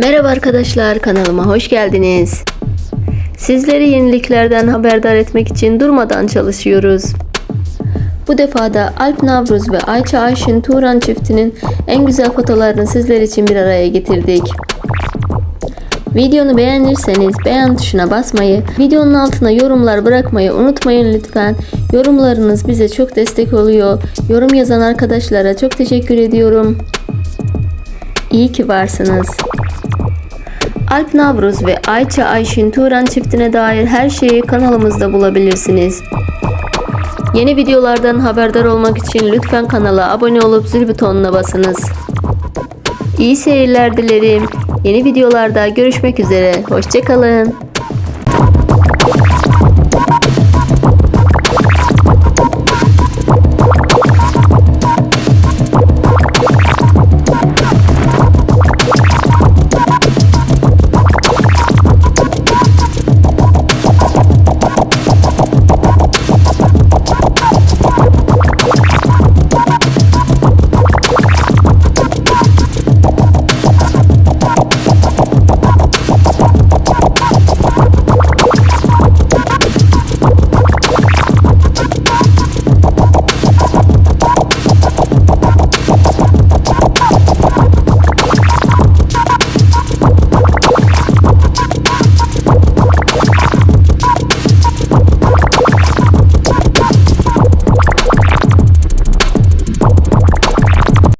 Merhaba arkadaşlar kanalıma hoş geldiniz. Sizleri yeniliklerden haberdar etmek için durmadan çalışıyoruz. Bu defa da Alp Navruz ve Ayça Ayşin Turan çiftinin en güzel fotolarını sizler için bir araya getirdik. Videonu beğenirseniz beğen tuşuna basmayı, videonun altına yorumlar bırakmayı unutmayın lütfen. Yorumlarınız bize çok destek oluyor. Yorum yazan arkadaşlara çok teşekkür ediyorum. İyi ki varsınız. Alp Navruz ve Ayça Ayşin Turan çiftine dair her şeyi kanalımızda bulabilirsiniz. Yeni videolardan haberdar olmak için lütfen kanala abone olup zil butonuna basınız. İyi seyirler dilerim. Yeni videolarda görüşmek üzere. Hoşçakalın.